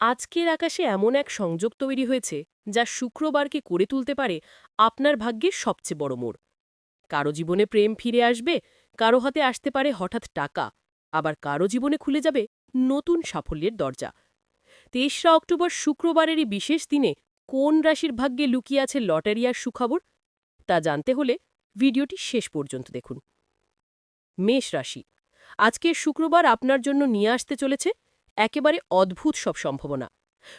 আজকের আকাশে এমন এক সংযোগ তৈরি হয়েছে, যা শুক্রবারকে করে তুলতে পারে আপনার ভাগ্যের সবচেয়ে বড় মোড়। কারও জীবনে প্রেম ফিরে আসবে, কারও হাতে আসতে পারে হঠাৎ টাকা, আবার কারও জীবনে খুলে যাবে নতুন সাফল্যের দরজা। তেসরা অক্টোবর শুক্রবারেরই বিশেষ দিনে কোন রাশির ভাগ্যে লুকিয়ে আছে লটারি আর সুখবর, তা জানতে হলে ভিডিওটি শেষ পর্যন্ত দেখুন। মেষ রাশি আজকের শুক্রবার আপনার জন্য নিয়ে আসতে চলেছে একেবারে অদ্ভুত সব সম্ভাবনা।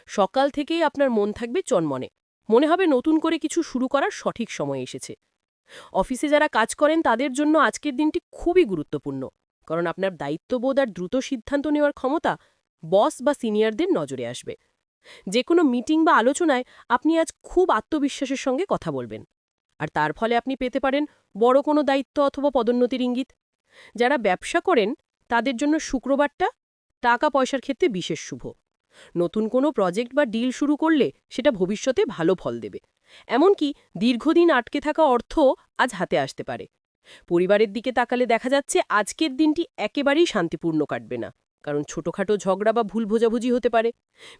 সকাল থেকেই আপনার মন থাকবে চনমনে। মনে হবে নতুন করে কিছু শুরু করার সঠিক সময় এসেছে। অফিসে যারা কাজ করেন তাদের জন্য আজকের দিনটি খুবই গুরুত্বপূর্ণ। কারণ আপনার দায়িত্ববোধ আর দ্রুত সিদ্ধান্ত নেওয়ার ক্ষমতা বস বা সিনিয়রদের নজরে আসবে। যে কোনো মিটিং বা আলোচনায় আপনি আজ খুব আত্মবিশ্বাসের সঙ্গে কথা বলবেন। আর তার ফলে আপনি পেতে পারেন বড় কোনো দায়িত্ব অথবা পদোন্নতির ইঙ্গিত। যারা ব্যবসা করেন তাদের জন্য শুক্রবারটা টাকা পয়সার ক্ষেত্রে বিশেষ শুভ। নতুন কোনো প্রজেক্ট বা ডিল শুরু করলে সেটা ভবিষ্যতে ভালো ফল দেবে। এমনকি দীর্ঘদিন আটকে থাকা অর্থ আজ হাতে আসতে পারে। পরিবারের দিকে তাকালে দেখা যাচ্ছে আজকের দিনটি একেবারেই শান্তিপূর্ণ কাটবে না, কারণ ছোটখাটো ঝগড়া বা ভুল বোঝাবুঝি হতে পারে।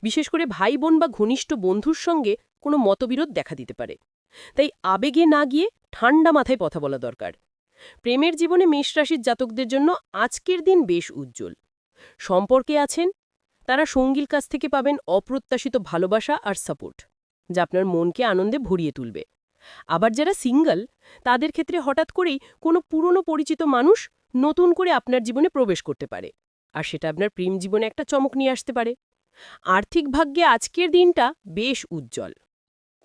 বিশেষ করে ভাই বোন বা ঘনিষ্ঠ বন্ধুর সঙ্গে কোনো মতবিরোধ দেখা দিতে পারে। তাই আবেগে না গিয়ে ঠান্ডা মাথায় কথা বলা দরকার। প্রেমের জীবনে মেষ রাশির জাতকদের জন্য আজকের দিন বেশ উজ্জ্বল। সম্পর্কে আছেন, তারা সঙ্গীর কাছ থেকে পাবেন অপ্রত্যাশিত ভালোবাসা আর সাপোর্ট, যা আপনার মনকে আনন্দে ভরিয়ে তুলবে। আবার যারা সিঙ্গল, তাদের ক্ষেত্রে হঠাৎ করেই কোনো পুরনো পরিচিত মানুষ নতুন করে আপনার জীবনে প্রবেশ করতে পারে, আর সেটা আপনার প্রেম জীবনে একটা চমক নিয়ে আসতে পারে। আর্থিক ভাগ্যে আজকের দিনটা বেশ উজ্জ্বল।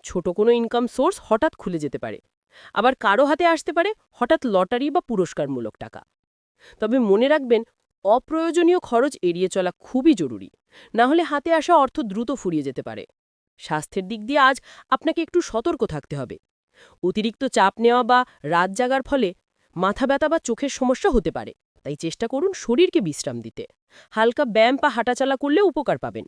ছোট কোনো ইনকাম সোর্স হঠাৎ খুলে যেতে পারে, আবার কারও হাতে আসতে পারে হঠাৎ লটারি বা পুরস্কারমূলক টাকা। তবে মনে রাখবেন অপ্রয়োজনীয় খরচ এড়িয়ে চলা খুবই জরুরি। না হলে হাতে আসা অর্থ দ্রুত ফুরিয়ে যেতে পারে। স্বাস্থ্যের দিক দিয়ে আজ আপনাকে একটু সতর্ক থাকতে হবে। অতিরিক্ত চাপ নেওয়া বা রাত জাগার ফলে মাথা ব্যথা বা চোখের সমস্যা হতে পারে। তাই চেষ্টা করুন শরীরকে বিশ্রাম দিতে। হালকা ব্যায়াম বা হাঁটাচালা করলে উপকার পাবেন।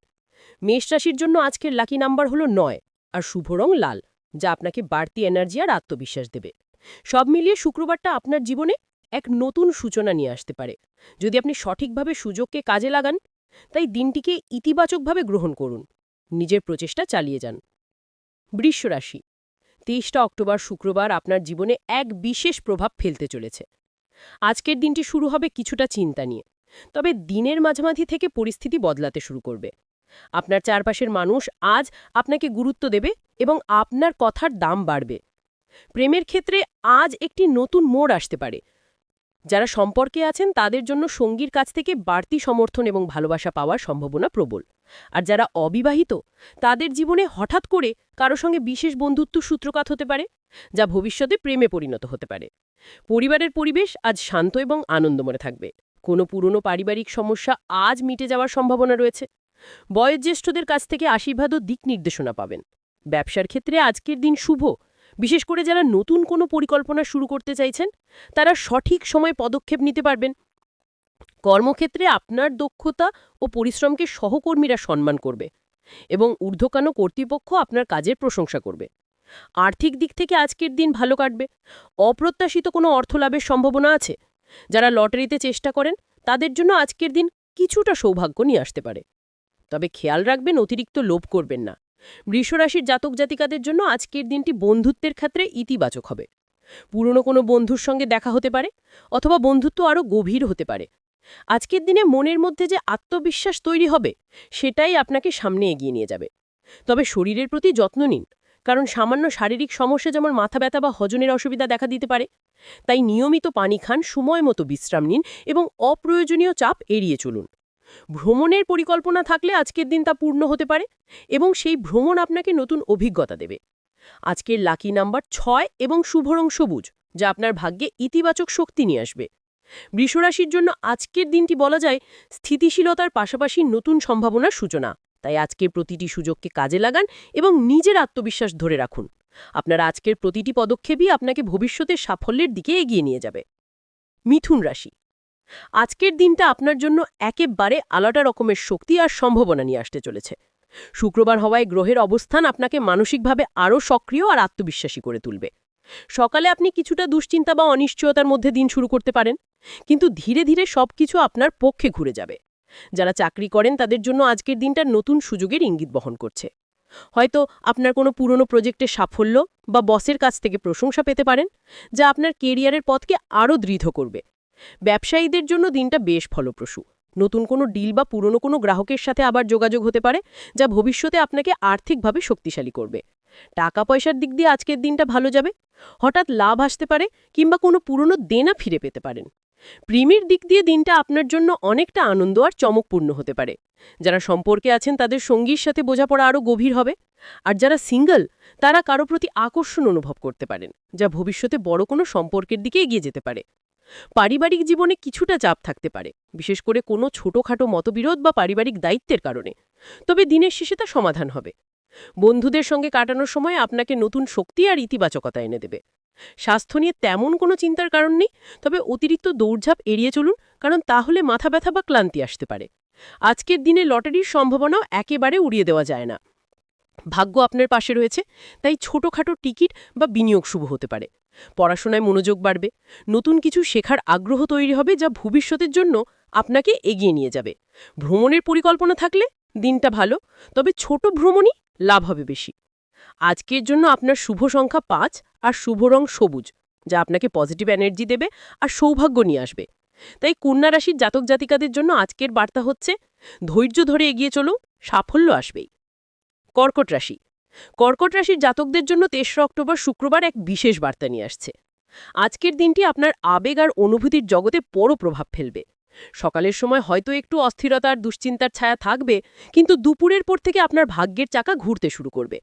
মেষ রাশির জন্য আজকের লাকি নাম্বার হলো নয় আর শুভ রং লাল, যা আপনাকে বাড়তি এনার্জি আর আত্মবিশ্বাস দেবে। সব মিলিয়ে শুক্রবারটা আপনার জীবনে এক নতুন সূচনা নিয়ে আসতে পারে। যদি আপনি সঠিকভাবে সুযোগকে কাজে লাগান, তাই দিনটিকে ইতিবাচকভাবে গ্রহণ করুন। নিজের প্রচেষ্টা চালিয়ে যান। বৃষ রাশি তেইশটা অক্টোবর শুক্রবার আপনার জীবনে এক বিশেষ প্রভাব ফেলতে চলেছে। আজকের দিনটি শুরু হবে কিছুটা চিন্তা নিয়ে, তবে দিনের মাঝামাঝি থেকে পরিস্থিতি বদলাতে শুরু করবে। আপনার চারপাশের মানুষ আজ আপনাকে গুরুত্ব দেবে এবং আপনার কথার দাম বাড়বে। প্রেমের ক্ষেত্রে আজ একটি নতুন মোড় আসতে পারে। যারা সম্পর্কে আছেন, তাদের জন্য সঙ্গীর কাছ থেকে বাড়তি সমর্থন এবং ভালোবাসা পাওয়ার সম্ভাবনা প্রবল। আর যারা অবিবাহিত, তাদের জীবনে হঠাৎ করে কারও সঙ্গে বিশেষ বন্ধুত্ব সূত্রপাত হতে পারে, যা ভবিষ্যতে প্রেমে পরিণত হতে পারে। পরিবারের পরিবেশ আজ শান্ত এবং আনন্দময় থাকবে। কোনো পুরনো পারিবারিক সমস্যা আজ মিটে যাওয়ার সম্ভাবনা রয়েছে। বয়োজ্যেষ্ঠদের কাছ থেকে আশীর্বাদ ও দিক নির্দেশনা পাবেন। ব্যবসার ক্ষেত্রে আজকের দিন শুভ। বিশেষ করে যারা নতুন কোনো পরিকল্পনা শুরু করতে চাইছেন, তারা সঠিক সময় পদক্ষেপ নিতে পারবেন। কর্মক্ষেত্রে আপনার দক্ষতা ও পরিশ্রমকে সহকর্মীরা সম্মান করবে এবং ঊর্ধ্বকানো কর্তৃপক্ষ আপনার কাজের প্রশংসা করবে। আর্থিক দিক থেকে আজকের দিন ভালো কাটবে। অপ্রত্যাশিত কোনো অর্থলাভের সম্ভাবনা আছে? যারা লটারিতে চেষ্টা করেন, তাদের জন্য আজকের দিন কিছুটা সৌভাগ্য নিয়ে আসতে পারে। তবে খেয়াল রাখবেন, অতিরিক্ত লোভ করবেন না। বৃষরাশির জাতক জাতিকাদের জন্য আজকের দিনটি বন্ধুত্বের ক্ষেত্রে ইতিবাচক হবে। পুরনো কোনো বন্ধুর সঙ্গে দেখা হতে পারে অথবা বন্ধুত্ব আরও গভীর হতে পারে। আজকের দিনে মনের মধ্যে যে আত্মবিশ্বাস তৈরি হবে, সেটাই আপনাকে সামনে এগিয়ে নিয়ে যাবে। তবে শরীরের প্রতি যত্ন নিন, কারণ সামান্য শারীরিক সমস্যা যেমন মাথা ব্যথা বা হজনের অসুবিধা দেখা দিতে পারে, তাই নিয়মিত পানি খান, সময় মতো বিশ্রাম নিন এবং অপ্রয়োজনীয় চাপ এড়িয়ে চলুন। ভ্রমণের পরিকল্পনা থাকলে আজকের দিন তা পূর্ণ হতে পারে এবং সেই ভ্রমণ আপনাকে নতুন অভিজ্ঞতা দেবে। আজকের লাকি নাম্বার ছয় এবং শুভরং সবুজ, যা আপনার ভাগ্যে ইতিবাচক শক্তি নিয়ে আসবে। বৃষরাশির জন্য আজকের দিনটি বলা যায় স্থিতিশীলতার পাশাপাশি নতুন সম্ভাবনার সূচনা। তাই আজকের প্রতিটি সুযোগকে কাজে লাগান এবং নিজের আত্মবিশ্বাস ধরে রাখুন। আপনার আজকের প্রতিটি পদক্ষেপই আপনাকে ভবিষ্যতের সাফল্যের দিকে এগিয়ে নিয়ে যাবে। মিথুন রাশি আজকের দিনটা আপনার জন্য একেবারে আলাদা রকমের শক্তি আর সম্ভাবনা নিয়ে আসতে চলেছে। শুক্রবার হওয়ায় গ্রহের অবস্থান আপনাকে মানসিকভাবে আরও সক্রিয় আর আত্মবিশ্বাসী করে তুলবে। সকালে আপনি কিছুটা দুশ্চিন্তা বা অনিশ্চয়তার মধ্যে দিন শুরু করতে পারেন, কিন্তু ধীরে ধীরে সবকিছু আপনার পক্ষে ঘুরে যাবে। যারা চাকরি করেন, তাদের জন্য আজকের দিনটা নতুন সুযোগের ইঙ্গিত বহন করছে। হয়তো আপনার কোনো পুরনো প্রজেক্টের সাফল্য বা বসের কাছ থেকে প্রশংসা পেতে পারেন, যা আপনার কেরিয়ারের পথকে আরও দৃঢ় করবে। ব্যবসায়ীদের জন্য দিনটা বেশ ফলপ্রসূ। নতুন কোনো ডিল বা পুরনো কোনো গ্রাহকের সাথে আবার যোগাযোগ হতে পারে, যা ভবিষ্যতে আপনাকে আর্থিকভাবে শক্তিশালী করবে। টাকা পয়সার দিক দিয়ে আজকের দিনটা ভালো যাবে? হঠাৎ লাভ আসতে পারে কিংবা কোনো পুরনো দেনা ফিরে পেতে পারেন। প্রিমির দিক দিয়ে দিনটা আপনার জন্য অনেকটা আনন্দ আর চমকপূর্ণ হতে পারে। যারা সম্পর্কে আছেন তাদের সঙ্গীর সাথে বোঝাপড়া আরও গভীর হবে। আর যারা সিঙ্গল, তারা কারও প্রতি আকর্ষণ অনুভব করতে পারেন, যা ভবিষ্যতে বড় কোনো সম্পর্কের দিকে এগিয়ে যেতে পারে। পারিবারিক জীবনে কিছুটা চাপ থাকতে পারে, বিশেষ করে কোনো ছোটখাটো মতবিরোধ বা পারিবারিক দায়িত্বের কারণে। তবে দিনের শেষে তা সমাধান হবে। বন্ধুদের সঙ্গে কাটানোর সময় আপনাকে নতুন শক্তি আর ইতিবাচকতা এনে দেবে। স্বাস্থ্য নিয়ে তেমন কোনো চিন্তার কারণ নেই, তবে অতিরিক্ত দৌড়ঝাঁপ এড়িয়ে চলুন, কারণ তাহলে মাথা ব্যথা বা ক্লান্তি আসতে পারে। আজকের দিনে লটারির সম্ভাবনাও একেবারে উড়িয়ে দেওয়া যায় না। ভাগ্য আপনার পাশে রয়েছে, তাই ছোটখাটো টিকিট বা বিনিয়োগ শুভ হতে পারে। পড়াশোনায় মনোযোগ বাড়বে, নতুন কিছু শেখার আগ্রহ তৈরি হবে যা ভবিষ্যতের জন্য আপনাকে এগিয়ে নিয়ে যাবে। ভ্রমণের পরিকল্পনা থাকলে দিনটা ভালো, তবে ছোট ভ্রমণই লাভ হবে বেশি। আজকের জন্য আপনার শুভ সংখ্যা পাঁচ আর শুভ রং সবুজ, যা আপনাকে পজিটিভ এনার্জি দেবে আর সৌভাগ্য নিয়ে আসবে। তাই কন্যা রাশির জাতক জাতিকাদের জন্য আজকের বার্তা হচ্ছে, ধৈর্য ধরে এগিয়ে চলো, সাফল্য আসবেই। কর্কট রাশি কর্কট রাশির জাতকদের জন্য তেসরা অক্টোবর শুক্রবার এক বিশেষ বার্তা নিয়ে আসছে। আজকের দিনটি আপনার আবেগ আর অনুভূতির জগতে বড় প্রভাব ফেলবে। সকালের সময় হয়তো একটু অস্থিরতা আর দুশ্চিন্তার ছায়া থাকবে, কিন্তু দুপুরের পর থেকে আপনার ভাগ্যের চাকা ঘুরতে শুরু করবে।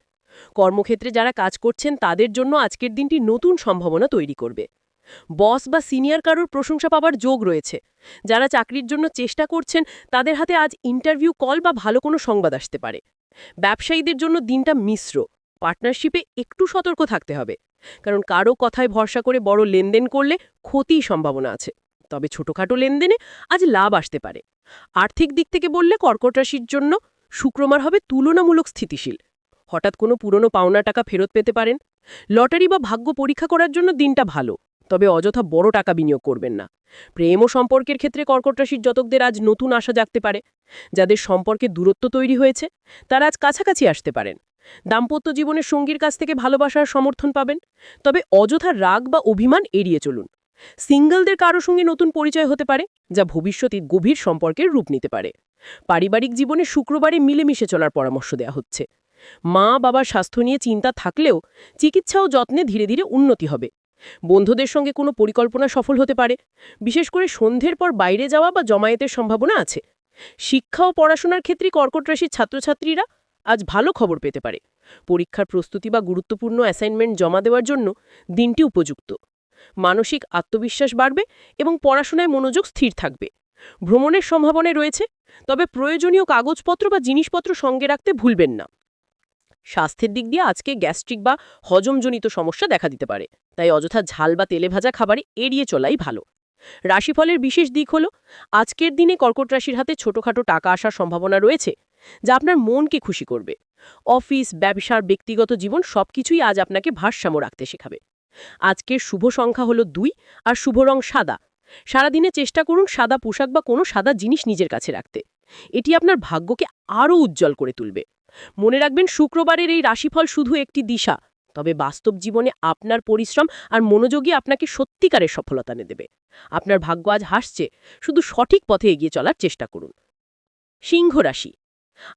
কর্মক্ষেত্রে যারা কাজ করছেন, তাদের জন্য আজকের দিনটি নতুন সম্ভাবনা তৈরি করবে। বস বা সিনিয়র কারোর প্রশংসা পাবার যোগ রয়েছে। যারা চাকরির জন্য চেষ্টা করছেন, তাদের হাতে আজ ইন্টারভিউ, কল বা ভালো কোনো সংবাদ আসতে পারে। ব্যবসায়ীদের জন্য দিনটা মিশ্র। পার্টনারশিপে একটু সতর্ক থাকতে হবে। কারণ কারও কথায় ভরসা করে বড় লেনদেন করলে ক্ষতির সম্ভাবনা আছে। তবে ছোটখাটো লেনদেনে আজ লাভ আসতে পারে। আর্থিক দিক থেকে বললে কর্কট রাশির জন্য শুক্রবার হবে তুলনামূলক স্থিতিশীল। হঠাৎ কোনো পুরনো পাওনা টাকা ফেরত পেতে পারেন। লটারি বা ভাগ্য পরীক্ষা করার জন্য দিনটা ভালো। তবে অযথা বড় টাকা বিনিয়োগ করবেন না। প্রেম ও সম্পর্কের ক্ষেত্রে কর্কট রাশির জাতকদের আজ নতুন আশা জাগতে পারে, যাদের সম্পর্কে দূরত্ব তৈরি হয়েছে, তারা আজ কাছাকাছি আসতে পারেন। দাম্পত্য জীবনের সঙ্গীর কাছ থেকে ভালোবাসার সমর্থন পাবেন, তবে অযথা রাগ বা অভিমান এড়িয়ে চলুন। সিঙ্গলদের কারও সঙ্গে নতুন পরিচয় হতে পারে, যা ভবিষ্যতে গভীর সম্পর্কের রূপ নিতে পারে। পারিবারিক জীবনে শুক্রবারে মিলেমিশে চলার পরামর্শ দেওয়া হচ্ছে। মা বাবার স্বাস্থ্য নিয়ে চিন্তা থাকলেও চিকিৎসা ও যত্নে ধীরে ধীরে উন্নতি হবে। বন্ধুদের সঙ্গে কোনো পরিকল্পনা সফল হতে পারে। বিশেষ করে সন্ধ্যের পর বাইরে যাওয়া বা জমায়েতের সম্ভাবনা আছে। শিক্ষা ও পড়াশোনার ক্ষেত্রে কর্কট রাশির ছাত্রছাত্রীরা আজ ভালো খবর পেতে পারে। পরীক্ষার প্রস্তুতি বা গুরুত্বপূর্ণ অ্যাসাইনমেন্ট জমা দেওয়ার জন্য দিনটি উপযুক্ত। মানসিক আত্মবিশ্বাস বাড়বে এবং পড়াশোনায় মনোযোগ স্থির থাকবে। ভ্রমণের সম্ভাবনা রয়েছে, তবে প্রয়োজনীয় কাগজপত্র বা জিনিসপত্র সঙ্গে রাখতে ভুলবেন না। স্বাস্থ্যের দিক দিয়ে আজকে গ্যাস্ট্রিক বা হজমজনিত সমস্যা দেখা দিতে পারে। তাই অযথা ঝাল বা তেলে ভাজা খাবারে এড়িয়ে চলাই ভালো। রাশিফলের বিশেষ দিক হল, আজকের দিনে কর্কট রাশির হাতে ছোটখাটো টাকা আসার সম্ভাবনা রয়েছে, যা আপনার মনকে খুশি করবে। অফিস, ব্যবসার ব্যক্তিগত জীবন সবকিছুই আজ আপনাকে ভারসাম্য রাখতে শেখাবে। আজকের শুভ সংখ্যা হলো দুই আর শুভ রং সাদা। সারাদিনে চেষ্টা করুন সাদা পোশাক বা কোনো সাদা জিনিস নিজের কাছে রাখতে। এটি আপনার ভাগ্যকে আরও উজ্জ্বল করে তুলবে। মনে রাখবেন, শুক্রবারের এই রাশিফল শুধু একটি দিশা। তবে বাস্তব জীবনে আপনার পরিশ্রম আর মনোযোগী আপনাকে সত্যিকারের সফলতা এনে দেবে। আপনার ভাগ্য আজ হাসছে, শুধু সঠিক পথে এগিয়ে চলার চেষ্টা করুন। সিংহ রাশি।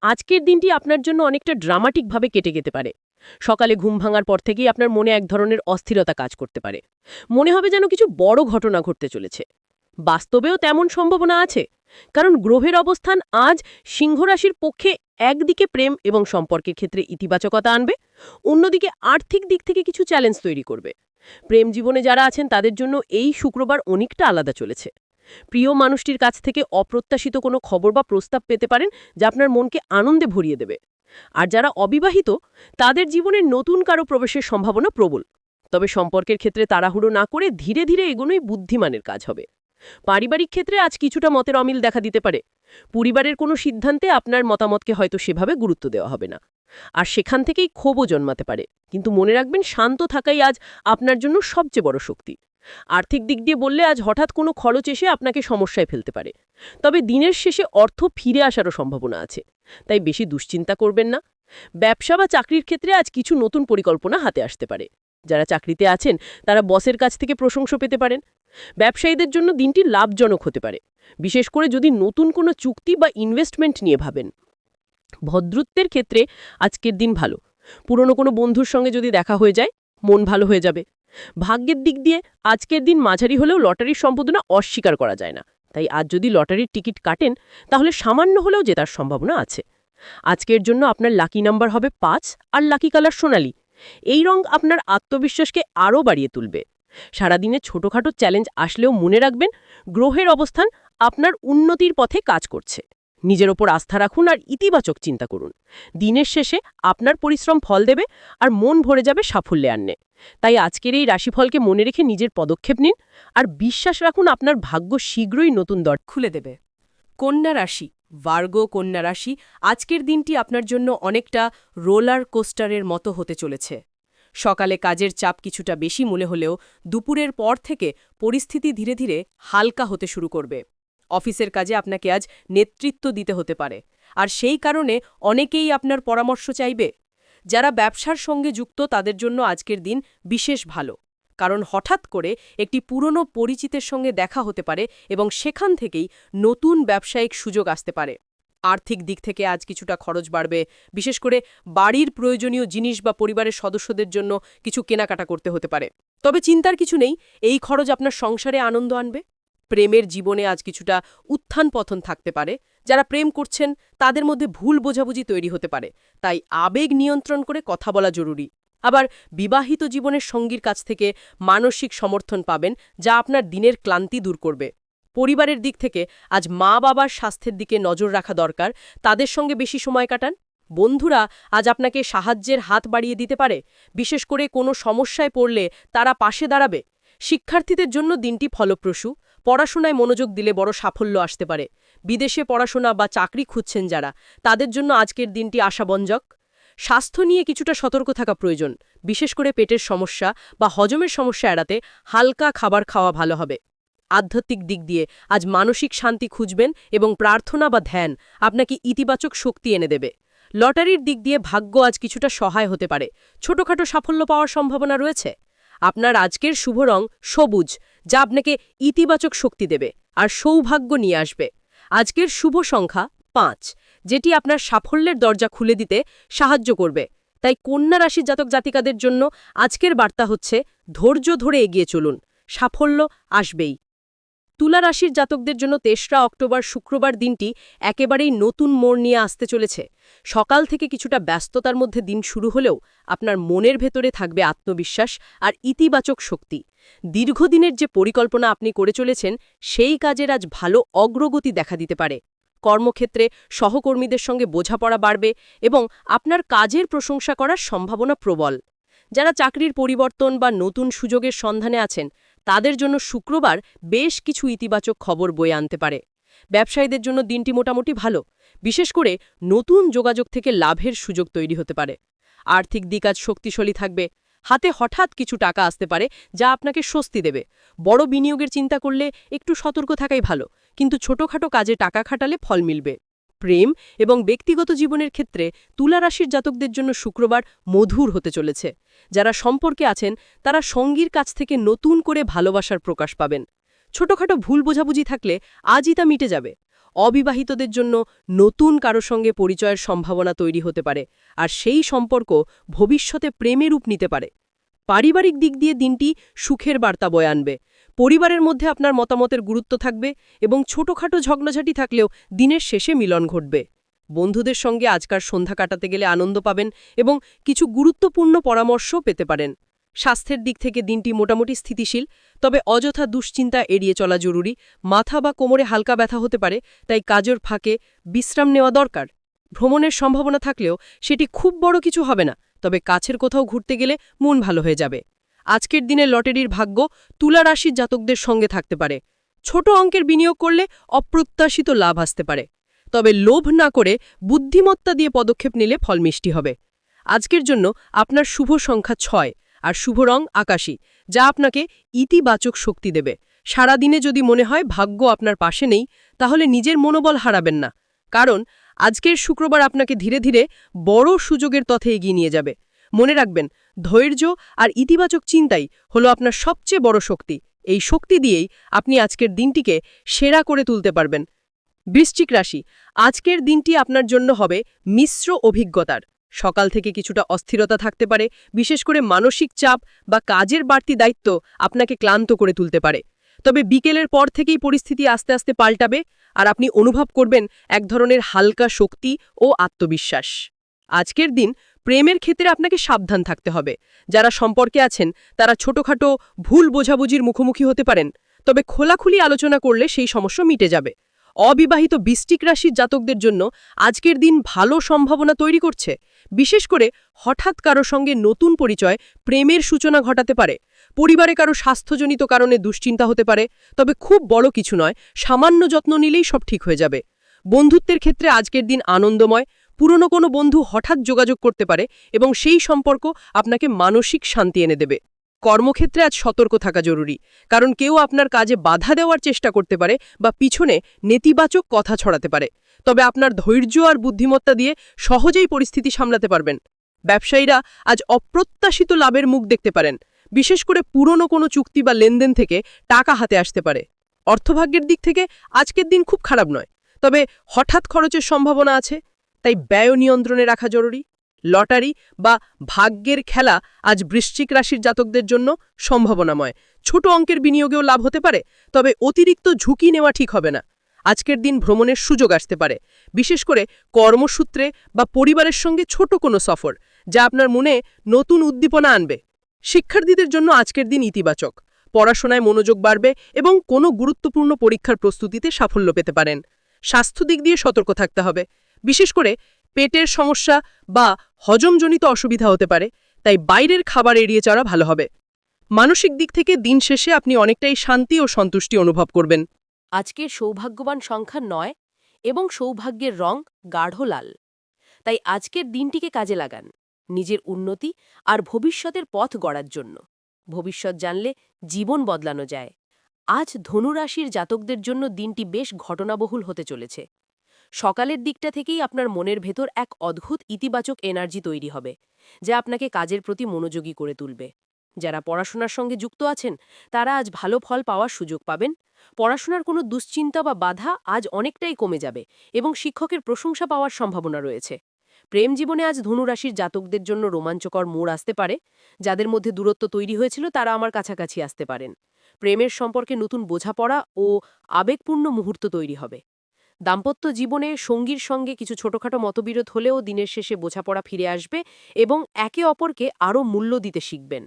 আজকের দিনটি আপনার জন্য অনেকটা ড্রামাটিকভাবে কেটে যেতে পারে। সকালে ঘুম ভাঙার পর থেকেই আপনার মনে এক ধরনের অস্থিরতা কাজ করতে পারে। মনে হবে যেন কিছু বড় ঘটনা ঘটতে চলেছে। বাস্তবেও তেমন সম্ভাবনা আছে? কারণ গ্রহের অবস্থান আজ সিংহরাশির পক্ষে একদিকে প্রেম এবং সম্পর্কের ক্ষেত্রে ইতিবাচকতা আনবে, অন্যদিকে আর্থিক দিক থেকে কিছু চ্যালেঞ্জ তৈরি করবে। প্রেম জীবনে যারা আছেন, তাদের জন্য এই শুক্রবার অনেকটা আলাদা চলেছে। প্রিয় মানুষটির কাছ থেকে অপ্রত্যাশিত কোনো খবর বা প্রস্তাব পেতে পারেন, যা আপনার মনকে আনন্দে ভরিয়ে দেবে। আর যারা অবিবাহিত, তাদের জীবনে নতুন কারও প্রবেশের সম্ভাবনা প্রবল। তবে সম্পর্কের ক্ষেত্রে তাড়াহুড়ো না করে ধীরে ধীরে এগোনোই বুদ্ধিমানের কাজ হবে। পারিবারিক ক্ষেত্রে আজ কিছুটা মতের অমিল দেখা দিতে পারে। পরিবারের কোনো সিদ্ধান্তে আপনার মতামতকে হয়তো সেভাবে গুরুত্ব দেওয়া হবে না। আর সেখান থেকেই ক্ষোভও জন্মাতে পারে। কিন্তু মনে রাখবেন, শান্ত থাকাই আজ আপনার জন্য সবচেয়ে বড় শক্তি। আর্থিক দিক দিয়ে বললে আজ হঠাৎ কোনো খরচ এসে আপনাকে সমস্যায় ফেলতে পারে। তবে দিনের শেষে অর্থ ফিরে আসারও সম্ভাবনা আছে। তাই বেশি দুশ্চিন্তা করবেন না। ব্যবসা বা চাকরির ক্ষেত্রে আজ কিছু নতুন পরিকল্পনা হাতে আসতে পারে। যারা চাকরিতে আছেন, তারা বসের কাছ থেকে প্রশংসা পেতে পারেন। ব্যবসায়ীদের জন্য দিনটি লাভজনক হতে পারে। বিশেষ করে যদি নতুন কোনো চুক্তি বা ইনভেস্টমেন্ট নিয়ে ভাবেন। ভদ্রত্বের ক্ষেত্রে আজকের দিন ভালো। পুরনো কোনো বন্ধুর সঙ্গে যদি দেখা হয়ে যায়, মন ভালো হয়ে যাবে। ভাগ্যের দিক দিয়ে আজকের দিন মাঝারি হলেও লটারির সম্পাদনা অস্বীকার করা যায় না। তাই আজ যদি লটারির টিকিট কাটেন, তাহলে সামান্য হলেও জেতার সম্ভাবনা আছে। আজকের জন্য আপনার লাকি নাম্বার হবে পাঁচ আর লাকি কালার সোনালি। এই রং আপনার আত্মবিশ্বাসকে আরও বাড়িয়ে তুলবে। সারাদিনে ছোটখাটো চ্যালেঞ্জ আসলেও মনে রাখবেন, গ্রহের অবস্থান আপনার উন্নতির পথে কাজ করছে। নিজের ওপর আস্থা রাখুন আর ইতিবাচক চিন্তা করুন। দিনের শেষে আপনার পরিশ্রম ফল দেবে আর মন ভরে যাবে সাফল্যে আননে তাই আজকের এই রাশিফলকে মনে রেখে নিজের পদক্ষেপ নিন আর বিশ্বাস রাখুন আপনার ভাগ্য শীঘ্রই নতুন দর খুলে দেবে। কন্যা রাশি, ভার্গো কন্যা রাশি, আজকের দিনটি আপনার জন্য অনেকটা রোলার কোস্টারের মতো হতে চলেছে। সকালে কাজের চাপ কিছুটা বেশি মনে হলেও দুপুরের পর থেকে পরিস্থিতি ধীরে ধীরে হালকা হতে শুরু করবে। অফিসের কাজে আপনাকে আজ নেতৃত্ব দিতে হতে পারে। আর সেই কারণে অনেকেই আপনার পরামর্শ চাইবে। যারা ব্যবসার সঙ্গে যুক্ত, তাদের জন্য আজকের দিন বিশেষ ভালো। কারণ হঠাৎ করে একটি পুরনো পরিচিতের সঙ্গে দেখা হতে পারে এবং সেখান থেকেই নতুন ব্যবসায়িক সুযোগ আসতে পারে। আর্থিক দিক থেকে আজ কিছুটা খরচ বাড়বে। বিশেষ করে বাড়ির প্রয়োজনীয় জিনিস বা পরিবারের সদস্যদের জন্য কিছু কেনাকাটা করতে হতে পারে। তবে চিন্তার কিছু নেই, এই খরচ আপনার সংসারে আনন্দ আনবে। প্রেমের জীবনে আজ কিছুটা উত্থান পথন থাকতে পারে। যারা প্রেম করছেন, তাদের মধ্যে ভুল বোঝাবুঝি তৈরি হতে পারে। তাই আবেগ নিয়ন্ত্রণ করে কথা বলা জরুরি। আবার বিবাহিত জীবনের সঙ্গীর কাছ থেকে মানসিক সমর্থন পাবেন, যা আপনার দিনের ক্লান্তি দূর করবে। পরিবারের দিক থেকে আজ মা বাবার স্বাস্থ্যের দিকে নজর রাখা দরকার। তাদের সঙ্গে বেশি সময় কাটান। বন্ধুরা, আজ আপনাকে সাহায্যের হাত বাড়িয়ে দিতে পারে। বিশেষ করে কোনো সমস্যায় পড়লে তারা পাশে দাঁড়াবে। শিক্ষার্থীদের জন্য দিনটি ফলপ্রসূ। পড়াশোনায় মনোযোগ দিলে বড় সাফল্য আসতে পারে। বিদেশে পড়াশোনা বা চাকরি খুঁজছেন যারা, তাদের জন্য আজকের দিনটি আশাবঞ্জক স্বাস্থ্য নিয়ে কিছুটা সতর্ক থাকা প্রয়োজন। বিশেষ করে পেটের সমস্যা বা হজমের সমস্যা এড়াতে হালকা খাবার খাওয়া ভালো হবে। আধ্যাত্মিক দিক দিয়ে। আজ মানসিক শান্তি খুঁজবেন এবং প্রার্থনা বা ধ্যান আপনাকে ইতিবাচক শক্তি এনে দেবে। লটারির দিক দিয়ে ভাগ্য আজ কিছুটা সহায় হতে পারে। ছোটখাটো সাফল্য পাওয়ার সম্ভাবনা রয়েছে। আপনার আজকের শুভ রং সবুজ, যা আপনাকে ইতিবাচক শক্তি দেবে আর সৌভাগ্য নিয়ে আসবে। আজকের শুভ সংখ্যা পাঁচ, যেটি আপনার সাফল্যের দরজা খুলে দিতে সাহায্য করবে। তাই কন্যা রাশির জাতক জাতিকাদের জন্য আজকের বার্তা হচ্ছে, ধৈর্য ধরে এগিয়ে চলুন। সাফল্য আসবেই। তুলা রাশির জাতকদের জন্য তেসরা অক্টোবর শুক্রবার দিনটি একেবারেই নতুন মোড় নিয়ে আসতে চলেছে। সকাল থেকে কিছুটা ব্যস্ততার মধ্যে দিন শুরু হলেও আপনার মনের ভেতরে থাকবে আত্মবিশ্বাস আর ইতিবাচক শক্তি। দীর্ঘদিনের যে পরিকল্পনা আপনি করে চলেছেন, সেই কাজের আজ ভালো অগ্রগতি দেখা দিতে পারে। কর্মক্ষেত্রে সহকর্মীদের সঙ্গে বোঝাপড়া বাড়বে এবং আপনার কাজের প্রশংসা করার সম্ভাবনা প্রবল। যারা চাকরির পরিবর্তন বা নতুন সুযোগের সন্ধানে আছেন তাদের জন্য শুক্রবার বেশ কিছু ইতিবাচক খবর বয়ে আনতে পারে। ব্যবসায়ীদের জন্য দিনটি মোটামুটি ভালো, বিশেষ করে নতুন যোগাযোগ থেকে লাভের সুযোগ তৈরি হতে পারে। আর্থিক দিক আজ শক্তিশালী থাকবে। হাতে হঠাৎ কিছু টাকা আসতে পারে যা আপনাকে স্বস্তি দেবে। বড় বিনিয়োগের চিন্তা করলে একটু সতর্ক থাকাই ভালো, কিন্তু ছোটখাটো কাজে টাকা খাটালে ফল মিলবে। প্রেম এবং ব্যক্তিগত জীবনের ক্ষেত্রে তুলারাশির জাতকদের জন্য শুক্রবার মধুর হতে চলেছে। যারা সম্পর্কে আছেন, তারা সঙ্গীর কাছ থেকে নতুন করে ভালোবাসার প্রকাশ পাবেন। ছোটখাটো ভুল বোঝাবুঝি থাকলে আজই তা মিটে যাবে। অবিবাহিতদের জন্য নতুন কারও সঙ্গে পরিচয়ের সম্ভাবনা তৈরি হতে পারে, আর সেই সম্পর্ক ভবিষ্যতে প্রেমে রূপ নিতে পারে। পারিবারিক দিক দিয়ে দিনটি সুখের বার্তা বয়ে আনবে। পরিবারের মধ্যে আপনার মতামতের গুরুত্ব থাকবে এবং ছোটখাটো ঝগড়াঝাটি থাকলেও দিনের শেষে মিলন ঘটবে। বন্ধুদের সঙ্গে আজকার সন্ধ্যা কাটাতে গেলে আনন্দ পাবেন এবং কিছু গুরুত্বপূর্ণ পরামর্শও পেতে পারেন। স্বাস্থ্যের দিক থেকে দিনটি মোটামুটি স্থিতিশীল, তবে অযথা দুশ্চিন্তা এড়িয়ে চলা জরুরি। মাথা বা কোমরে হালকা ব্যথা হতে পারে, তাই কাজের ফাঁকে বিশ্রাম নেওয়া দরকার। ভ্রমণের সম্ভাবনা থাকলেও সেটি খুব বড় কিছু হবে না, তবে কাছের কোথাও ঘুরতে গেলে মন ভালো হয়ে যাবে। আজকের দিনে লটারির ভাগ্য তুলা রাশির জাতকদের সঙ্গে থাকতে পারে। ছোট অঙ্কের বিনিয়োগ করলে অপ্রত্যাশিত লাভ আসতে পারে। তবে লোভ না করে বুদ্ধিমত্তা দিয়ে পদক্ষেপ নিলে ফল মিষ্টি হবে। আজকের জন্য আপনার শুভ সংখ্যা ছয় আর শুভ রং আকাশী, যা আপনাকে ইতিবাচক শক্তি দেবে। সারাদিনে যদি মনে হয় ভাগ্য আপনার পাশে নেই, তাহলে নিজের মনোবল হারাবেন না। কারণ আজকের শুক্রবার আপনাকে ধীরে ধীরে বড় সুযোগের পথে এগিয়ে নিয়ে যাবে। মনে রাখবেন, ধৈর্য আর ইতিবাচক চিন্তাই হলো আপনার সবচেয়ে বড় শক্তি। এই শক্তি দিয়েই আপনি আজকের দিনটিকে সেরা করে তুলতে পারবেন। বৃশ্চিক রাশি, আজকের দিনটি আপনার জন্য হবে মিশ্র অভিজ্ঞতার। সকাল থেকে কিছুটা অস্থিরতা থাকতে পারে, বিশেষ করে মানসিক চাপ বা কাজের বাড়তি দায়িত্ব আপনাকে ক্লান্ত করে তুলতে পারে। তবে বিকেলের পর থেকেই পরিস্থিতি আস্তে আস্তে পাল্টাবে আর আপনি অনুভব করবেন এক ধরনের হালকা শক্তি ও আত্মবিশ্বাস। আজকের দিন প্রেমের ক্ষেত্রে আপনাকে সাবধান থাকতে হবে। যারা সম্পর্কে আছেন, তারা ছোটখাটো ভুল বোঝাবুঝির মুখোমুখি হতে পারেন, তবে খোলাখুলি আলোচনা করলে সেই সমস্যা মিটে যাবে। অবিবাহিত বৃষ্টিক রাশির জাতকদের জন্য আজকের দিন ভালো সম্ভাবনা তৈরি করছে। বিশেষ করে হঠাৎ কারও সঙ্গে নতুন পরিচয় প্রেমের সূচনা ঘটাতে পারে। পরিবারে কারও স্বাস্থ্যজনিত কারণে দুশ্চিন্তা হতে পারে, তবে খুব বড় কিছু নয়, সামান্য যত্ন নিলেই সব ঠিক হয়ে যাবে। বন্ধুত্বের ক্ষেত্রে আজকের দিন আনন্দময় পুরনো কোনো বন্ধু হঠাৎ যোগাযোগ করতে পারে এবং সেই সম্পর্ক আপনাকে মানসিক শান্তি এনে দেবে। কর্মক্ষেত্রে আজ সতর্ক থাকা জরুরি, কারণ কেউ আপনার কাজে বাধা দেওয়ার চেষ্টা করতে পারে বা পিছনে নেতিবাচক কথা ছড়াতে পারে। তবে আপনার ধৈর্য আর বুদ্ধিমত্তা দিয়ে সহজেই পরিস্থিতি সামলাতে পারবেন। ব্যবসায়ীরা আজ অপ্রত্যাশিত লাভের মুখ দেখতে পারেন, বিশেষ করে পুরনো কোনো চুক্তি বা লেনদেন থেকে টাকা হাতে আসতে পারে। অর্থভাগ্যের দিক থেকে আজকের দিন খুব খারাপ নয়, তবে হঠাৎ খরচের সম্ভাবনা আছে। তাই ব্যয় নিয়ন্ত্রণে রাখা জরুরি, লটারি বা ভাগ্যের খেলা আজ বৃশ্চিক রাশির জাতকদের জন্য সম্ভাবনাময়। ছোট অঙ্কের বিনিয়োগেও লাভ হতে পারে, তবে অতিরিক্ত ঝুঁকি নেওয়া ঠিক হবে না। আজকের দিন ভ্রমণের সুযোগ আসতে পারে। বিশেষ করে কর্মসূত্রে বা পরিবারের সঙ্গে ছোট কোনো সফর, যা আপনার মনে নতুন উদ্দীপনা আনবে। শিক্ষার্থীদের জন্য আজকের দিন ইতিবাচক। পড়াশোনায় মনোযোগ বাড়বে এবং কোনো গুরুত্বপূর্ণ পরীক্ষার প্রস্তুতিতে সাফল্য পেতে পারেন। স্বাস্থ্য দিক দিয়ে সতর্ক থাকতে হবে। বিশেষ করে পেটের সমস্যা বা হজমজনিত অসুবিধা হতে পারে, তাই বাইরের খাবার এড়িয়ে চলা ভালো হবে। মানসিক দিক থেকে দিন শেষে আপনি অনেকটাই শান্তি ও সন্তুষ্টি অনুভব করবেন। আজকের সৌভাগ্যবান সংখ্যা নয় এবং সৌভাগ্যের রং গাঢ় লাল। তাই আজকের দিনটিকে কাজে লাগান, নিজের উন্নতি আর ভবিষ্যতের পথ গড়ার জন্য। ভবিষ্যৎ জানলে জীবন বদলানো যায়। আজ ধনুরাশির জাতকদের জন্য দিনটি বেশ ঘটনাবহুল হতে চলেছে। সকালের দিকটা থেকেই আপনার মনের ভেতর এক অদ্ভুত ইতিবাচক এনার্জি তৈরি হবে, যা আপনাকে কাজের প্রতি মনোযোগী করে তুলবে। যারা পড়াশোনার সঙ্গে যুক্ত আছেন, তারা আজ ভালো ফল পাওয়ার সুযোগ পাবেন। পড়াশোনার কোনো দুশ্চিন্তা বা বাধা আজ অনেকটাই কমে যাবে এবং শিক্ষকের প্রশংসা পাওয়ার সম্ভাবনা রয়েছে। প্রেম জীবনে আজ ধনুরাশির জাতকদের জন্য রোমাঞ্চকর মোড় আসতে পারে, যাদের মধ্যে দূরত্ব তৈরি হয়েছিল তারা আমার কাছাকাছি আসতে পারেন। প্রেমের সম্পর্কে নতুন বোঝাপড়া ও আবেগপূর্ণ মুহূর্ত তৈরি হবে। দাম্পত্য জীবনে সঙ্গীর সঙ্গে কিছু ছোটখাটো মতবিরোধ হলেও দিনের শেষে বোঝাপড়া ফিরে আসবে এবং একে অপরকে আরও মূল্য দিতে শিখবেন।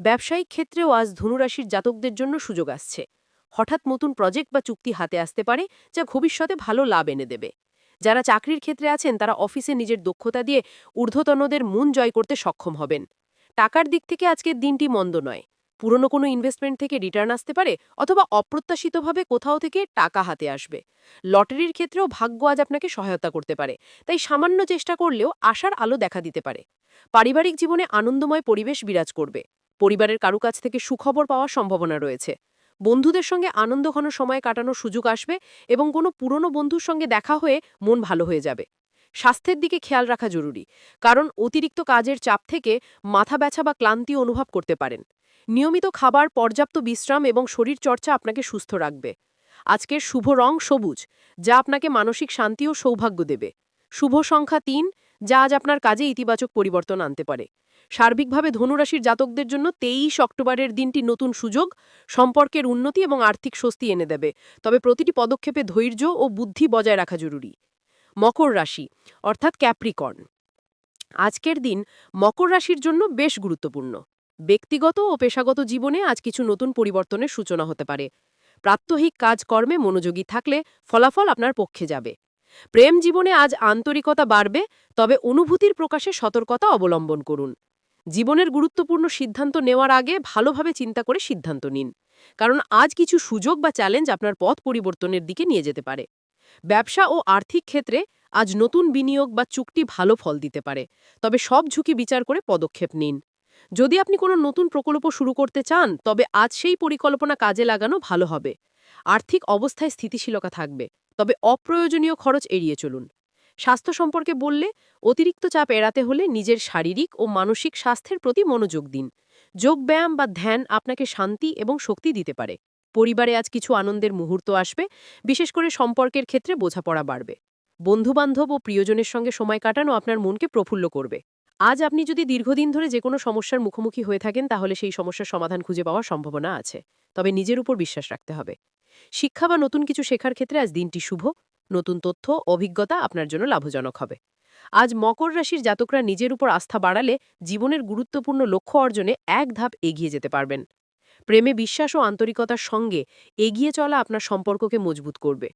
ব্যবসায়িক ক্ষেত্রেও আজ ধনুরাশির জাতকদের জন্য সুযোগ আসছে। হঠাৎ নতুন প্রজেক্ট বা চুক্তি হাতে আসতে পারে, যা ভবিষ্যতে ভালো লাভ এনে দেবে। যারা চাকরির ক্ষেত্রে আছেন, তারা অফিসে নিজের দক্ষতা দিয়ে ঊর্ধ্বতনদের মন জয় করতে সক্ষম হবেন। টাকার দিক থেকে আজকের দিনটি মন্দ নয়। পুরনো কোনো ইনভেস্টমেন্ট থেকে রিটার্ন আসতে পারে অথবা অপ্রত্যাশিতভাবে কোথাও থেকে টাকা হাতে আসবে। লটারির ক্ষেত্রেও ভাগ্য আজ আপনাকে সহায়তা করতে পারে। তাই সামান্য চেষ্টা করলেও আশার আলো দেখা দিতে পারে। পারিবারিক জীবনে আনন্দময় পরিবেশ বিরাজ করবে। পরিবারের কারু কাছ থেকে সুখবর পাওয়ার সম্ভাবনা রয়েছে। বন্ধুদের সঙ্গে আনন্দ ঘন সময় কাটানোর সুযোগ আসবে এবং কোনো পুরনো বন্ধুর সঙ্গে দেখা হয়ে মন ভালো হয়ে যাবে। স্বাস্থ্যের দিকে খেয়াল রাখা জরুরি। কারণ অতিরিক্ত কাজের চাপ থেকে মাথা ব্যথা বা ক্লান্তি অনুভব করতে পারেন। নিয়মিত খাবার, পর্যাপ্ত বিশ্রাম এবং শরীর চর্চা আপনাকে সুস্থ রাখবে। আজকের শুভ রং সবুজ, যা আপনাকে মানসিক শান্তি ও সৌভাগ্য দেবে। শুভ সংখ্যা তিন, যা আজ আপনার কাজে ইতিবাচক পরিবর্তন আনতে পারে। সার্বিকভাবে ধনুরাশির জাতকদের জন্য তেইশ অক্টোবরের দিনটি নতুন সুযোগ, সম্পর্কের উন্নতি এবং আর্থিক স্বস্তি এনে দেবে। তবে প্রতিটি পদক্ষেপে ধৈর্য ও বুদ্ধি বজায় রাখা জরুরি। মকর রাশি, অর্থাৎ ক্যাপ্রিকর্ন। আজকের দিন মকর রাশির জন্য বেশ গুরুত্বপূর্ণ। ব্যক্তিগত ও পেশাগত জীবনে আজ কিছু নতুন পরিবর্তনের সূচনা হতে পারে। প্রাত্যহিক কাজকর্মে মনোযোগী থাকলে ফলাফল আপনার পক্ষে যাবে। প্রেম জীবনে আজ আন্তরিকতা বাড়বে, তবে অনুভূতির প্রকাশে সতর্কতা অবলম্বন করুন। জীবনের গুরুত্বপূর্ণ সিদ্ধান্ত নেওয়ার আগে ভালোভাবে চিন্তা করে সিদ্ধান্ত নিন। কারণ আজ কিছু সুযোগ বা চ্যালেঞ্জ আপনার পথ পরিবর্তনের দিকে নিয়ে যেতে পারে। ব্যবসা ও আর্থিক ক্ষেত্রে আজ নতুন বিনিয়োগ বা চুক্তি ভালো ফল দিতে পারে, তবে সব ঝুঁকি বিচার করে পদক্ষেপ নিন। যদি আপনি কোনো নতুন প্রকল্প শুরু করতে চান, তবে আজ সেই পরিকল্পনা কাজে লাগানো ভালো হবে। আর্থিক অবস্থায় স্থিতিশীলতা থাকবে, তবে অপ্রয়োজনীয় খরচ এড়িয়ে চলুন। স্বাস্থ্য সম্পর্কে বললে, অতিরিক্ত চাপ এড়াতে হলে নিজের শারীরিক ও মানসিক স্বাস্থ্যের প্রতি মনোযোগ দিন। যোগব্যায়াম বা ধ্যান আপনাকে শান্তি এবং শক্তি দিতে পারে। পরিবারে আজ কিছু আনন্দের মুহূর্ত আসবে, বিশেষ করে সম্পর্কের ক্ষেত্রে বোঝাপড়া বাড়বে। বন্ধুবান্ধব ও প্রিয়জনের সঙ্গে সময় কাটানো আপনার মনকে প্রফুল্ল করবে। আজ আপনি যদি দীর্ঘদিন ধরে যে কোনো সমস্যার মুখোমুখি হয়ে থাকেন, তাহলে সেই সমস্যার সমাধান খুঁজে পাওয়ার সম্ভাবনা আছে। তবে নিজের উপর বিশ্বাস রাখতে হবে। শিক্ষা বা নতুন কিছু শেখার ক্ষেত্রে আজ দিনটি শুভ। নতুন তথ্য, অভিজ্ঞতা আপনার জন্য লাভজনক হবে। আজ মকর রাশির জাতকরা নিজের উপর আস্থা বাড়ালে জীবনের গুরুত্বপূর্ণ লক্ষ্য অর্জনে এক ধাপ এগিয়ে যেতে পারবেন। প্রেমে বিশ্বাস ও আন্তরিকতার সঙ্গে এগিয়ে চলা আপনার সম্পর্ককে মজবুত করবে।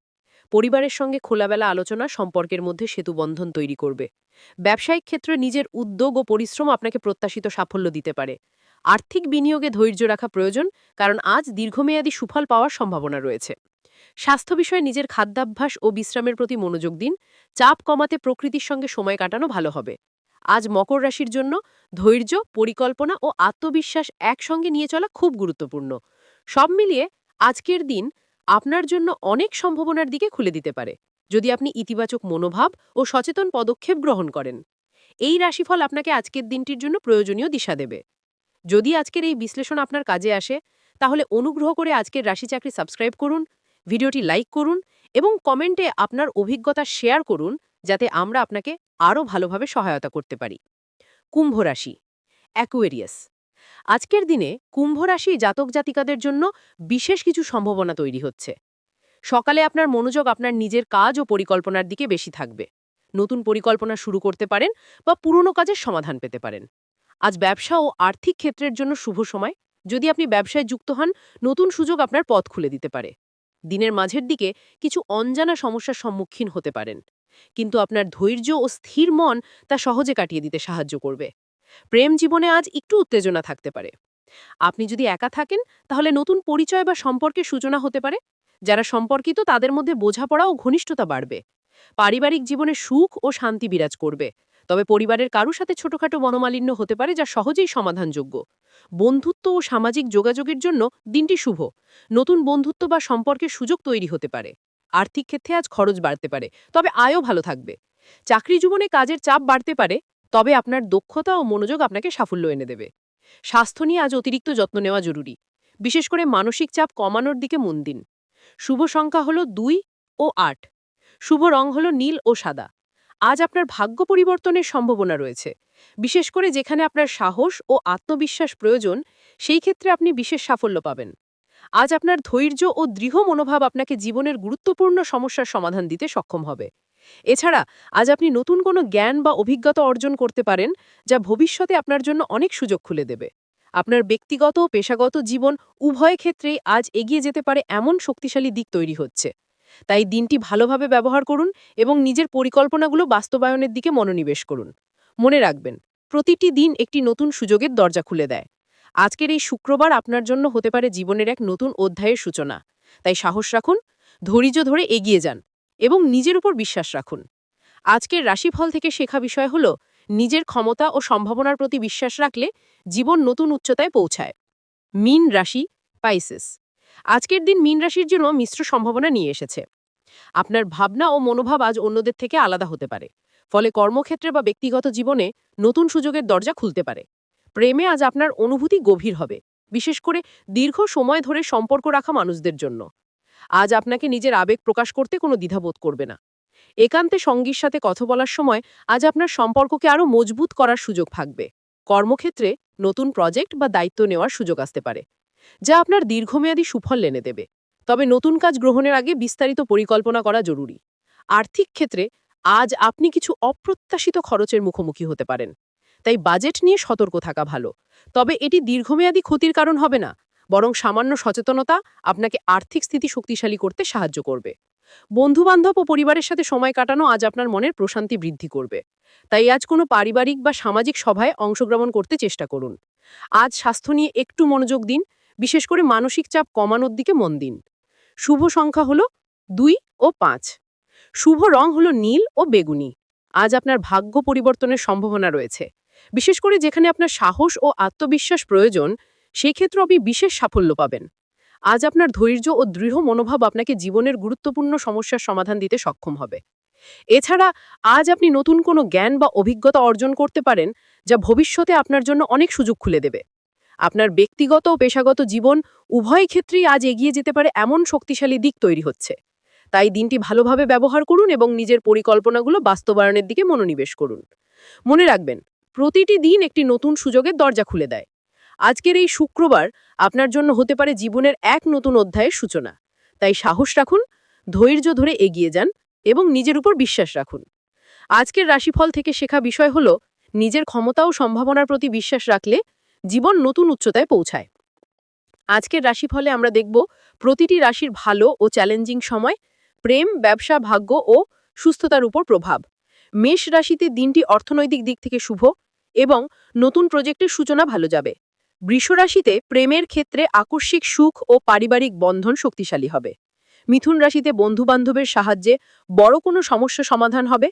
পরিবারের সঙ্গে খোলাবেলা আলোচনা সম্পর্কের মধ্যে সেতুবন্ধন তৈরি করবে। ব্যবসায়িক ক্ষেত্রে নিজের উদ্যোগ ও পরিশ্রম আপনাকে প্রত্যাশিত সাফল্য দিতে পারে। আর্থিক বিনিয়োগে ধৈর্য রাখা প্রয়োজন, কারণ আজ দীর্ঘমেয়াদী সুফল পাওয়ার সম্ভাবনা রয়েছে। স্বাস্থ্য বিষয়ে নিজের খাদ্যাভ্যাস ও বিশ্রামের প্রতি মনোযোগ দিন। চাপ কমাতে প্রকৃতির সঙ্গে সময় কাটানো ভালো হবে। আজ মকর রাশির জন্য ধৈর্য, পরিকল্পনা ও আত্মবিশ্বাস একসঙ্গে নিয়ে চলা খুব গুরুত্বপূর্ণ। সব মিলিয়ে আজকের দিন আপনার জন্য অনেক সম্ভাবনার দিকে খুলে দিতে পারে, যদি আপনি ইতিবাচক মনোভাব ও সচেতন পদক্ষেপ গ্রহণ করেন। এই রাশিফল আপনাকে আজকের দিনটির জন্য প্রয়োজনীয় দিশা দেবে। যদি আজকের এই বিশ্লেষণ আপনার কাজে আসে, তাহলে অনুগ্রহ করে আজকের রাশি চাকরি সাবস্ক্রাইব করুন, ভিডিওটি লাইক করুন এবং কমেন্টে আপনার অভিজ্ঞতা শেয়ার করুন, যাতে আমরা আপনাকে আরও ভালোভাবে সহায়তা করতে পারি। কুম্ভ রাশি অ্যাকুয়েরিয়াস আজকের দিনে কুম্ভ রাশি জাতক জাতিকাদের জন্য বিশেষ কিছু সম্ভাবনা তৈরি হচ্ছে। সকালে আপনার মনোযোগ আপনার নিজের কাজ ও পরিকল্পনার দিকে বেশি থাকবে। নতুন পরিকল্পনা শুরু করতে পারেন বা পুরনো কাজের সমাধান পেতে পারেন। আজ ব্যবসা ও আর্থিক ক্ষেত্রের জন্য শুভ সময়। যদি আপনি ব্যবসায় যুক্ত হন, নতুন সুযোগ আপনার পথ খুলে দিতে পারে। দিনের মাঝের দিকে কিছু অনজানা সমস্যার সম্মুখীন হতে পারেন। কিন্তু আপনার ধৈর্য ও স্থির মন তা সহজে কাটিয়ে দিতে সাহায্য করবে। প্রেম জীবনে আজ একটু উত্তেজনা থাকতে পারে। আপনি যদি একা থাকেন, তাহলে নতুন পরিচয় বা সম্পর্কের সূচনা হতে পারে। যারা সম্পর্কিত, তাদের মধ্যে বোঝাপড়া ও ঘনিষ্ঠতা বাড়বে। পারিবারিক জীবনে সুখ ও শান্তি বিরাজ করবে। তবে পরিবারের কারু সাথে ছোটখাটো মনোমালিন্য হতে পারে, যা সহজেই সমাধানযোগ্য। বন্ধুত্ব ও সামাজিক যোগাযোগের জন্য দিনটি শুভ। নতুন বন্ধুত্ব বা সম্পর্কের সুযোগ তৈরি হতে পারে। আর্থিক ক্ষেত্রে আজ খরচ বাড়তে পারে, তবে আয়ও ভালো থাকবে। চাকরি জীবনে কাজের চাপ বাড়তে পারে তবে আপনার দক্ষতা ও মনোযোগ আপনাকে সাফল্য এনে দেবে। স্বাস্থ্য নিয়ে আজ অতিরিক্ত যত্ন নেওয়া জরুরি। বিশেষ করে মানসিক চাপ কমানোর দিকে মন দিন। শুভ সংখ্যা হল দুই ও আট। শুভ রং হল নীল ও সাদা। আজ আপনার ভাগ্য পরিবর্তনের সম্ভাবনা রয়েছে। বিশেষ করে যেখানে আপনার সাহস ও আত্মবিশ্বাস প্রয়োজন, সেই ক্ষেত্রে আপনি বিশেষ সাফল্য পাবেন। আজ আপনার ধৈর্য ও দৃঢ় মনোভাব আপনাকে জীবনের গুরুত্বপূর্ণ সমস্যার সমাধান দিতে সক্ষম হবে। এছাড়া, আজ আপনি নতুন কোনো জ্ঞান বা অভিজ্ঞতা অর্জন করতে পারেন, যা ভবিষ্যতে আপনার জন্য অনেক সুযোগ খুলে দেবে। আপনার ব্যক্তিগত ও পেশাগত জীবন উভয় ক্ষেত্রেই আজ এগিয়ে যেতে পারে এমন শক্তিশালী দিক তৈরি হচ্ছে। তাই দিনটি ভালোভাবে ব্যবহার করুন এবং নিজের পরিকল্পনাগুলো বাস্তবায়নের দিকে মনোনিবেশ করুন। মনে রাখবেন, প্রতিটি দিন একটি নতুন সুযোগের দরজা খুলে দেয়। আজকের এই শুক্রবার আপনার জন্য হতে পারে জীবনের এক নতুন অধ্যায়ের সূচনা। তাই সাহস রাখুন, ধৈর্য ধরে এগিয়ে যান। এবং নিজের উপর বিশ্বাস রাখুন। আজকের রাশিফল থেকে শেখা বিষয় হল, নিজের ক্ষমতা ও সম্ভাবনার প্রতি বিশ্বাস রাখলে জীবন নতুন উচ্চতায় পৌঁছায়। মিন রাশি, পাইসেস। আজকের দিন মিন রাশির জন্য মিশ্র সম্ভাবনা নিয়ে এসেছে। আপনার ভাবনা ও মনোভাব আজ অন্যদের থেকে আলাদা হতে পারে। ফলে কর্মক্ষেত্রে বা ব্যক্তিগত জীবনে নতুন সুযোগের দরজা খুলতে পারে। প্রেমে আজ আপনার অনুভূতি গভীর হবে, বিশেষ করে দীর্ঘ সময় ধরে সম্পর্ক রাখা মানুষদের জন্য। আজ আপনাকে নিজের আবেগ প্রকাশ করতে কোনো দ্বিধাবোধ করবে না। একান্তে সঙ্গীর সাথে কথা বলার সময় আজ আপনার সম্পর্ককে আরও মজবুত করার সুযোগ থাকবে। কর্মক্ষেত্রে নতুন প্রজেক্ট বা দায়িত্ব নেওয়ার সুযোগ আসতে পারে, যা আপনার দীর্ঘমেয়াদী সুফল এনে দেবে। তবে নতুন কাজ গ্রহণের আগে বিস্তারিত পরিকল্পনা করা জরুরি। আর্থিক ক্ষেত্রে আজ আপনি কিছু অপ্রত্যাশিত খরচের মুখোমুখি হতে পারেন, তাই বাজেট নিয়ে সতর্ক থাকা ভালো। তবে এটি দীর্ঘমেয়াদী ক্ষতির কারণ হবে না। বরং সামান্য সচেতনতা আপনাকে আর্থিক স্থিতি শক্তিশালী করতে সাহায্য করবে। বন্ধুবান্ধব ও পরিবারের সাথে সময় কাটানো আজ আপনার মনের প্রশান্তি বৃদ্ধি করবে। তাই আজ কোনো পারিবারিক বা সামাজিক সভায় অংশগ্রহণ করতে চেষ্টা করুন। আজ স্বাস্থ্য নিয়ে একটু মনোযোগ দিন, বিশেষ করে মানসিক চাপ কমানোর দিকে মন দিন। শুভ সংখ্যা হল দুই ও পাঁচ। শুভ রং হল নীল ও বেগুনি। আজ আপনার ভাগ্য পরিবর্তনের সম্ভাবনা রয়েছে। বিশেষ করে যেখানে আপনার সাহস ও আত্মবিশ্বাস প্রয়োজন সেই ক্ষেত্রে আপনি বিশেষ সাফল্য পাবেন। আজ আপনার ধৈর্য ও দৃঢ় মনোভাব আপনাকে জীবনের গুরুত্বপূর্ণ সমস্যার সমাধান দিতে সক্ষম হবে। এছাড়া আজ আপনি নতুন কোনো জ্ঞান বা অভিজ্ঞতা অর্জন করতে পারেন, যা ভবিষ্যতে আপনার জন্য অনেক সুযোগ খুলে দেবে। আপনার ব্যক্তিগত ও পেশাগত জীবন উভয় ক্ষেত্রেই আজ এগিয়ে যেতে পারে এমন শক্তিশালী দিক তৈরি হচ্ছে। তাই দিনটি ভালোভাবে ব্যবহার করুন এবং নিজের পরিকল্পনাগুলো বাস্তবায়নের দিকে মনোনিবেশ করুন। মনে রাখবেন, প্রতিটি দিন একটি নতুন সুযোগের দরজা খুলে দেয়। আজকের এই শুক্রবার আপনার জন্য হতে পারে জীবনের এক নতুন অধ্যায়ের সূচনা। তাই সাহস রাখুন, ধৈর্য ধরে এগিয়ে যান এবং নিজের উপর বিশ্বাস রাখুন। আজকের রাশিফল থেকে শেখা বিষয় হল, নিজের ক্ষমতা ও সম্ভাবনার প্রতি বিশ্বাস রাখলে জীবন নতুন উচ্চতায় পৌঁছায়। আজকের রাশিফলে আমরা দেখব, প্রতিটি রাশির ভালো ও চ্যালেঞ্জিং সময়, প্রেম, ব্যবসা, ভাগ্য ও সুস্থতার উপর প্রভাব। মেষ রাশিতে দিনটি অর্থনৈতিক দিক থেকে শুভ এবং নতুন প্রজেক্টের সূচনা ভালো যাবে। বৃষ রাশিতে প্রেমের ক্ষেত্রে আকস্মিক সুখ ও পারিবারিক বন্ধন শক্তিশালী হবে। মিথুন রাশিতে বন্ধুবান্ধবের সাহায্যে বড় কোনো সমস্যা সমাধান হবে।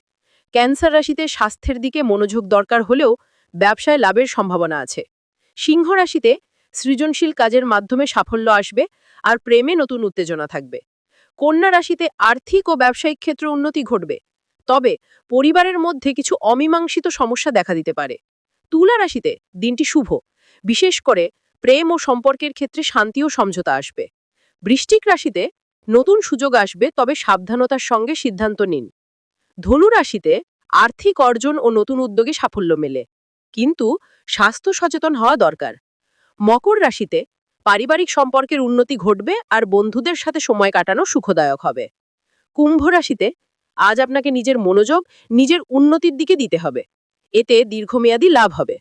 ক্যান্সার রাশিতে স্বাস্থ্যের দিকে মনোযোগ দরকার হলেও ব্যবসায় লাভের সম্ভাবনা আছে। সিংহ রাশিতে সৃজনশীল কাজের মাধ্যমে সাফল্য আসবে আর প্রেমে নতুন উত্তেজনা থাকবে। কন্যা রাশিতে আর্থিক ও ব্যবসায়িক ক্ষেত্রে উন্নতি ঘটবে। তবে পরিবারের মধ্যে কিছু অমীমাংসিত সমস্যা দেখা দিতে পারে। তুলা রাশিতে দিনটি শুভ। বিশেষ করে প্রেম ও সম্পর্কের ক্ষেত্রে শান্তি ও সমঝোতা আসবে। বৃষ্টিক রাশিতে নতুন সুযোগ আসবে, তবে সাবধানতার সঙ্গে সিদ্ধান্ত নিন। ধনু রাশিতে আর্থিক অর্জন ও নতুন উদ্যোগে সাফল্য মেলে, কিন্তু স্বাস্থ্য সচেতন হওয়া দরকার। মকর রাশিতে পারিবারিক সম্পর্কের উন্নতি ঘটবে আর বন্ধুদের সাথে সময় কাটানো সুখদায়ক হবে। কুম্ভ রাশিতে আজ আপনাকে নিজের মনোযোগ, নিজের উন্নতির দিকে দিতে হবে। এতে দীর্ঘমেয়াদী লাভ হবে।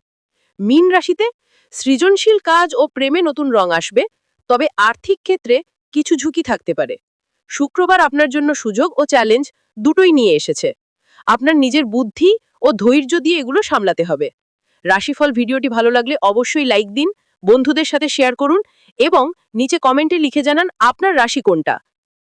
মীন রাশিতে সৃজনশীল কাজ ও প্রেমে নতুন রং আসবে, তবে আর্থিক ক্ষেত্রে কিছু ঝুঁকি থাকতে পারে। শুক্রবার আপনার জন্য সুযোগ ও চ্যালেঞ্জ দুটোই নিয়ে এসেছে। আপনার নিজের বুদ্ধি ও ধৈর্য দিয়ে এগুলো সামলাতে হবে। রাশিফল ভিডিওটি ভালো লাগলে অবশ্যই লাইক দিন, বন্ধুদের সাথে শেয়ার করুন এবং নিচে কমেন্টে লিখে জানান আপনার রাশি কোনটা।